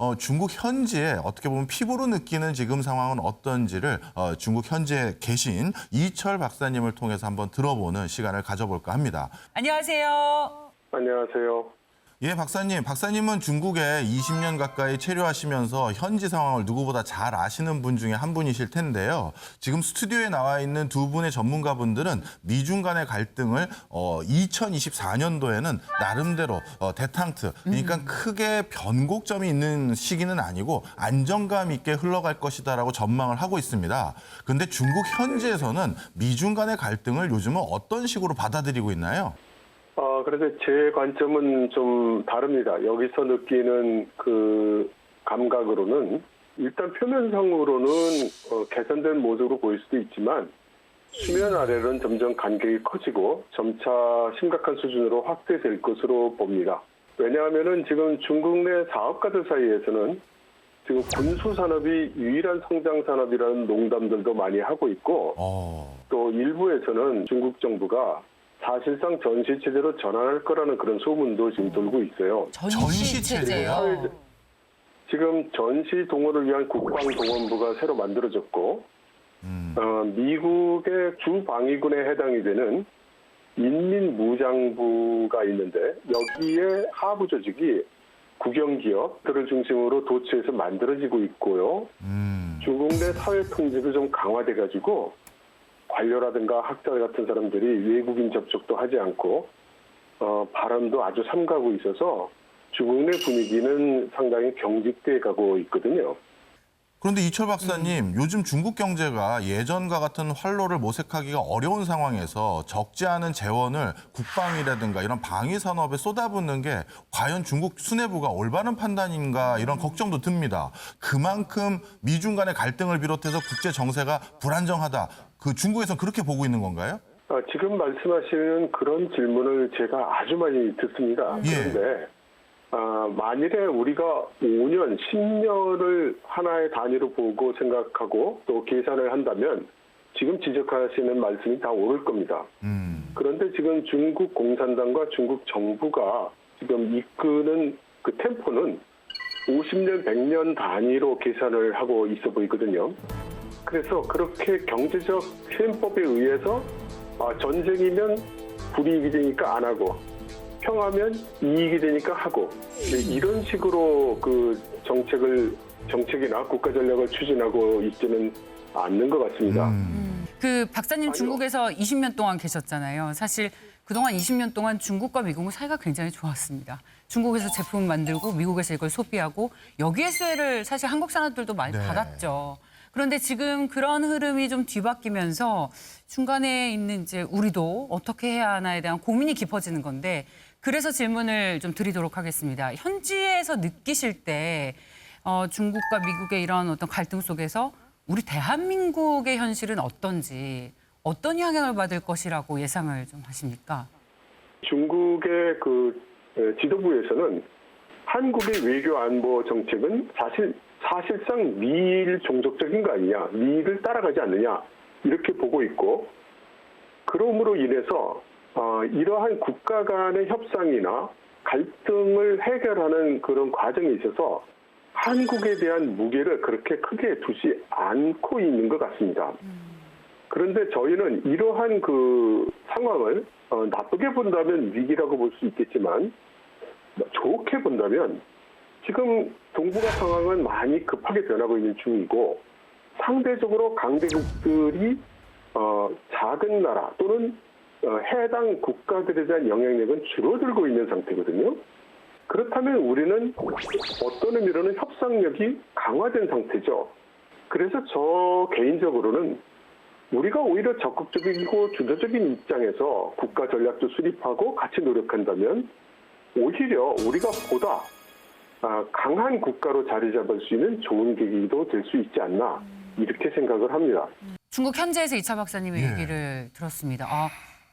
어, 중국 현지에 어떻게 보면 피부로 느끼는 지금 상황은 어떤지를 어, 중국 현지에 계신 이철 박사님을 통해서 한번 들어보는 시간을 가져볼까 합니다. 안녕하세요. 안녕하세요. 예, 박사님. 박사님은 중국에 20년 가까이 체류하시면서 현지 상황을 누구보다 잘 아시는 분 중에 한 분이실 텐데요. 지금 스튜디오에 나와 있는 두 분의 전문가분들은 미중 간의 갈등을 어, 2024년도에는 나름대로 어, 대탕트, 그러니까 크게 변곡점이 있는 시기는 아니고 안정감 있게 흘러갈 것이다라고 전망을 하고 있습니다. 근데 중국 현지에서는 미중 간의 갈등을 요즘은 어떤 식으로 받아들이고 있나요? 어, 그래서 제 관점은 좀 다릅니다. 여기서 느끼는 그 감각으로는 일단 표면상으로는 어, 개선된 모습으로 보일 수도 있지만 수면 아래로는 점점 간격이 커지고 점차 심각한 수준으로 확대될 것으로 봅니다. 왜냐하면은 지금 중국 내 사업가들 사이에서는 지금 군수 산업이 유일한 성장 산업이라는 농담들도 많이 하고 있고 어. 또 일부에서는 중국 정부가 사실상 전시 체제로 전환할 거라는 그런 소문도 지금 돌고 있어요. 전시 체제요. 지금 전시 동원을 위한 국방동원부가 새로 만들어졌고 음. 어, 미국의 주 방위군에 해당이 되는 인민무장부가 있는데 여기에 하부 조직이 국영기업들을 중심으로 도처에서 만들어지고 있고요. 음. 중국 내 사회 통제도 좀 강화돼가지고 관료라든가 학자 같은 사람들이 외국인 접촉도 하지 않고 어, 발언도 아주 삼가고 있어서 중국 내 분위기는 상당히 경직돼 가고 있거든요. 그런데 이철 박사님, 요즘 중국 경제가 예전과 같은 활로를 모색하기가 어려운 상황에서 적지 않은 재원을 국방이라든가 이런 방위 산업에 쏟아붓는 게 과연 중국 수뇌부가 올바른 판단인가 이런 걱정도 듭니다. 그만큼 미중 간의 갈등을 비롯해서 국제 정세가 불안정하다. 그 중국에서 그렇게 보고 있는 건가요? 아, 지금 말씀하시는 그런 질문을 제가 아주 많이 듣습니다. 예. 그런데 아, 만일에 우리가 5년, 10년을 하나의 단위로 보고 생각하고 또 계산을 한다면 지금 지적하시는 말씀이 다 옳을 겁니다. 음. 그런데 지금 중국 공산당과 중국 정부가 지금 이끄는 그 템포는 50년, 100년 단위로 계산을 하고 있어 보이거든요. 그래서 그렇게 경제적 시행법에 의해서 아, 전쟁이면 불이익이 되니까 안 하고 평화면 이익이 되니까 하고 네, 이런 식으로 그 정책을 정책이나 국가 전략을 추진하고 있지는 않는 것 같습니다. 음. 그 박사님 아니요. 중국에서 20년 동안 계셨잖아요. 사실 그동안 20년 동안 중국과 미국은 사이가 굉장히 좋았습니다. 중국에서 제품을 만들고 미국에서 이걸 소비하고 여기에 수혜를 사실 한국 사람들도 많이 네. 받았죠. 그런데 지금 그런 흐름이 좀 뒤바뀌면서 중간에 있는 이제 우리도 어떻게 해야 하나에 대한 고민이 깊어지는 건데 그래서 질문을 좀 드리도록 하겠습니다. 현지에서 느끼실 때 어, 중국과 미국의 이런 어떤 갈등 속에서 우리 대한민국의 현실은 어떤지 어떤 영향을 받을 것이라고 예상을 좀 하십니까? 중국의 그 에, 지도부에서는 한국의 외교 안보 정책은 사실 사실상 미일 종족적인 거 아니냐, 미일을 따라가지 않느냐 이렇게 보고 있고 그러므로 인해서 어, 이러한 국가 간의 협상이나 갈등을 해결하는 그런 과정에 있어서 한국에 대한 무게를 그렇게 크게 두지 않고 있는 것 같습니다. 그런데 저희는 이러한 그 상황을 어, 나쁘게 본다면 위기라고 볼 수 있겠지만 좋게 본다면 지금 동북아 상황은 많이 급하게 변하고 있는 중이고 상대적으로 강대국들이 어, 작은 나라 또는 어, 해당 국가들에 대한 영향력은 줄어들고 있는 상태거든요. 그렇다면 우리는 어떤 의미로는 협상력이 강화된 상태죠. 그래서 저 개인적으로는 우리가 오히려 적극적이고 주도적인 입장에서 국가 전략도 수립하고 같이 노력한다면 오히려 우리가 보다 아, 강한 국가로 자리 잡을 수 있는 좋은 계기도 될 수 있지 않나 이렇게 생각을 합니다. 중국 현지에서 이차 박사님의 예. 얘기를 들었습니다. 아,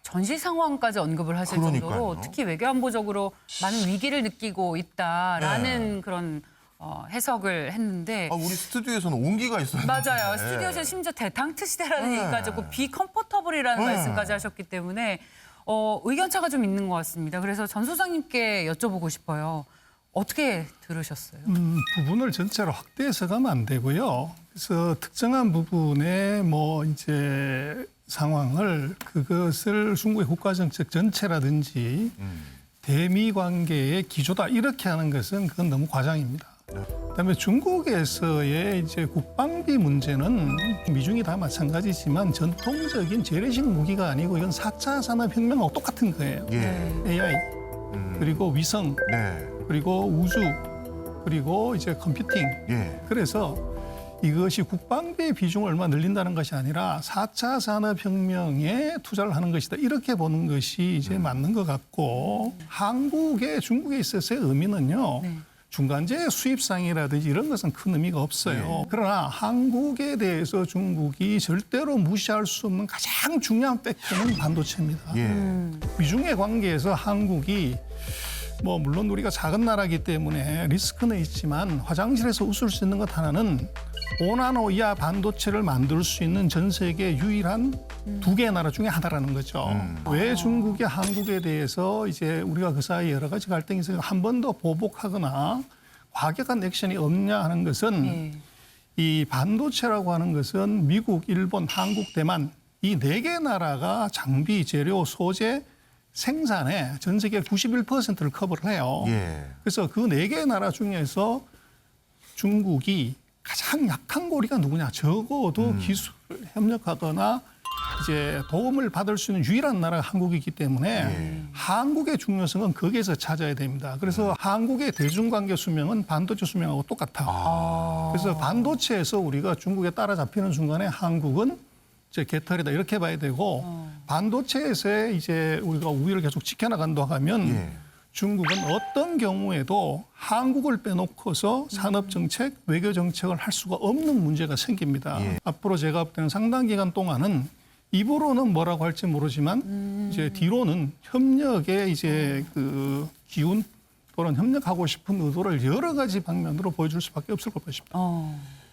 전시 상황까지 언급을 하실 그러니까요. 정도로 특히 외교안보적으로 많은 위기를 느끼고 있다라는 그런 어, 해석을 했는데 아, 우리 스튜디오에서는 온기가 있어요. 맞아요. 스튜디오에서 심지어 대탕트 시대라는 네. 얘기까지 했고 비컴포터블이라는 네. 말씀까지 하셨기 때문에 어, 의견차가 좀 있는 것 같습니다. 그래서 전 소장님께 여쭤보고 싶어요. 어떻게 들으셨어요? 음, 부분을 전체로 확대해서 가면 안 되고요. 그래서 특정한 부분의 뭐 이제 상황을 그것을 중국의 국가 정책 전체라든지 대미 관계의 기조다 이렇게 하는 것은 그건 너무 과장입니다. 그다음에 중국에서의 이제 국방비 문제는 미중이 다 마찬가지지만 전통적인 재래식 무기가 아니고 이건 4차 산업혁명하고 똑같은 거예요. 예. AI 그리고 위성 네. 그리고 우주 그리고 이제 컴퓨팅 예. 그래서 이것이 국방비의 비중을 얼마 늘린다는 것이 아니라 4차 산업혁명에 투자를 하는 것이다. 이렇게 보는 것이 이제 맞는 것 같고 한국에 중국에 있어서의 의미는요. 네. 중간재 수입상이라든지 이런 것은 큰 의미가 없어요. 그러나 한국에 대해서 중국이 절대로 무시할 수 없는 가장 중요한 팩터는 반도체입니다. 예. 미중의 관계에서 한국이 뭐 물론 우리가 작은 나라이기 때문에 리스크는 있지만 화장실에서 웃을 수 있는 것 하나는 5나노 이하 반도체를 만들 수 있는 전 세계 유일한 두 개의 나라 중에 하나라는 거죠. 왜 중국이 한국에 대해서 이제 우리가 그 사이에 여러 가지 갈등이 있어서 한 번도 보복하거나 과격한 액션이 없냐 하는 것은 예. 이 반도체라고 하는 것은 미국, 일본, 한국, 대만 이 네 개 나라가 장비, 재료, 소재 생산에 전 세계 91%를 커버를 해요. 예. 그래서 그 네 개 나라 중에서 중국이 가장 약한 고리가 누구냐? 적어도 기술 협력하거나 이제 도움을 받을 수 있는 유일한 나라가 한국이기 때문에 한국의 중요성은 거기에서 찾아야 됩니다. 그래서 한국의 대중관계 수명은 반도체 수명하고 똑같아. 그래서 반도체에서 우리가 중국에 따라잡히는 순간에 한국은 이제 개털이다 이렇게 봐야 되고 반도체에서의 이제 우리가 우위를 계속 지켜나간다 하면 예. 중국은 어떤 경우에도 한국을 빼놓고서 산업 정책, 외교 정책을 할 수가 없는 문제가 생깁니다. 예. 앞으로 제가 볼 때는 상당 기간 동안은 입으로는 뭐라고 할지 모르지만 이제 뒤로는 협력의 이제 그 기운 또는 협력하고 싶은 의도를 여러 가지 방면으로 보여줄 수밖에 없을 것 같습니다. 어.